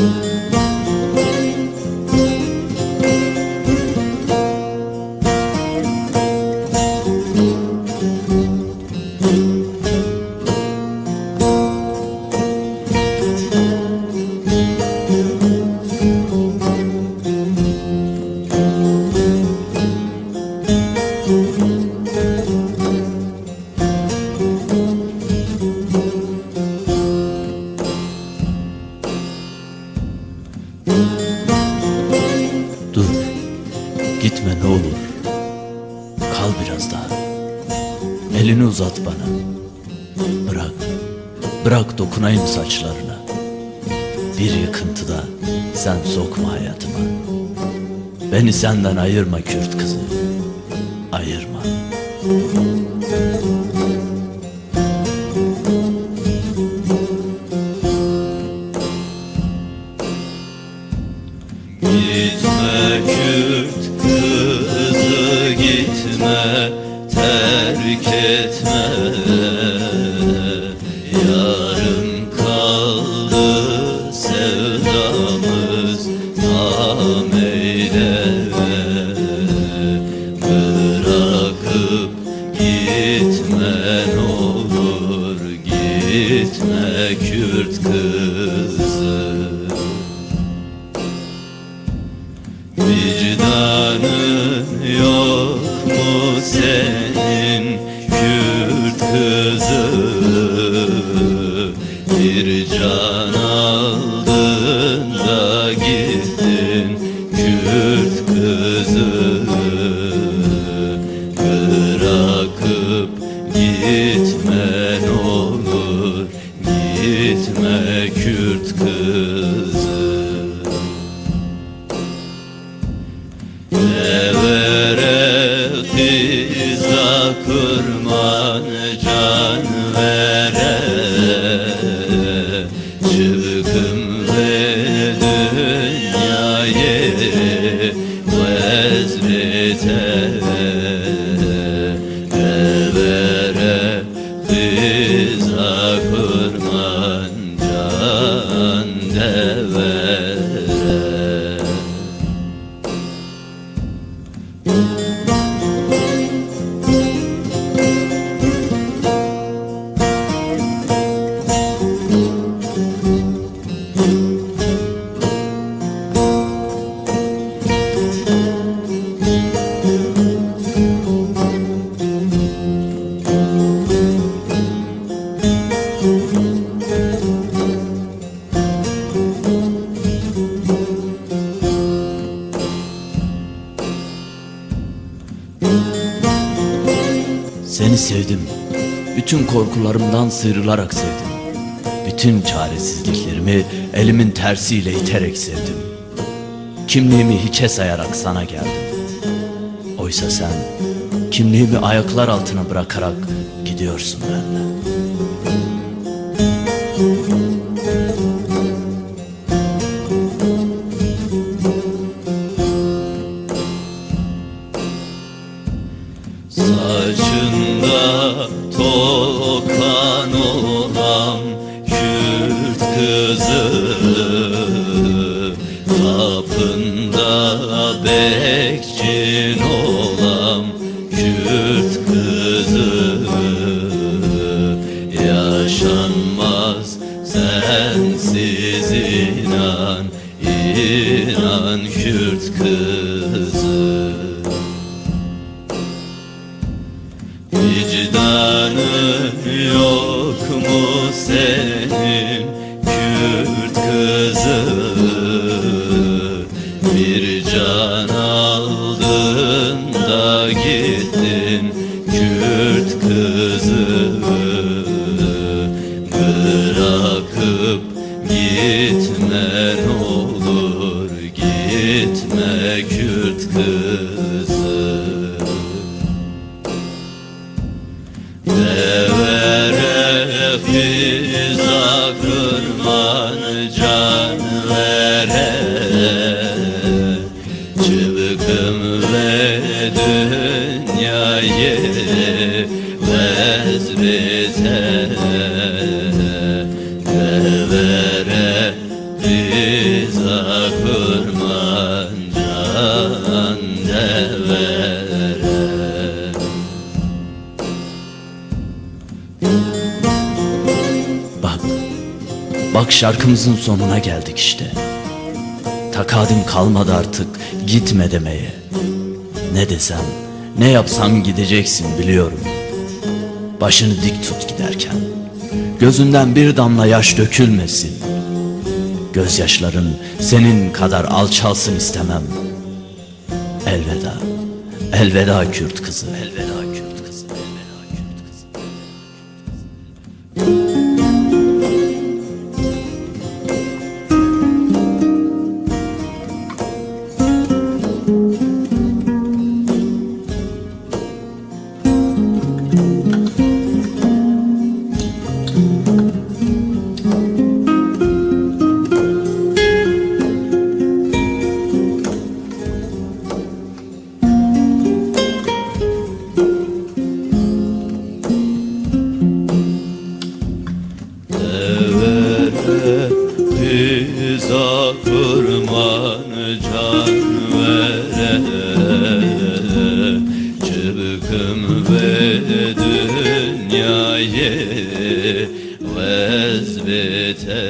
mim. Elini uzat bana. Bırak, bırak dokunayım saçlarına. Bir yıkıntıda sen sokma hayatıma. Beni senden ayırma Kürt kızı. Ayırma. Terk Yarım kaldı sevdamız tam Bir can aldın da gittin Kürt kızı Bırakıp gitme ne olur Gitme Kürt kızı. Evere kıza kurban can vere Seni sevdim. Bütün korkularımdan sıyrılarak sevdim. Bütün çaresizliklerimi elimin tersiyle iterek sevdim. Kimliğimi hiçe sayarak sana geldim. Oysa sen kimliğimi ayaklar altına bırakarak gidiyorsun benden. Tokan olan Kürt kızı Kapında bekçin olan Vicdanın yok mu senin Kürt kızı? Bir can aldın da gittin Kürt kızı. Bırakıp gitme olur Gitme Kürt kızı vere ve dünyayı Bak şarkımızın sonuna geldik işte. Takadim kalmadı artık gitme demeye. Ne desem, ne yapsam gideceksin biliyorum. Başını dik tut giderken. Gözünden bir damla yaş dökülmesin. Gözyaşların senin kadar alçalsın istemem. Elveda, elveda Kürt kızı, elveda Kürt Rıza kurman can vere Çıbıkım ve dünyayı Vezbete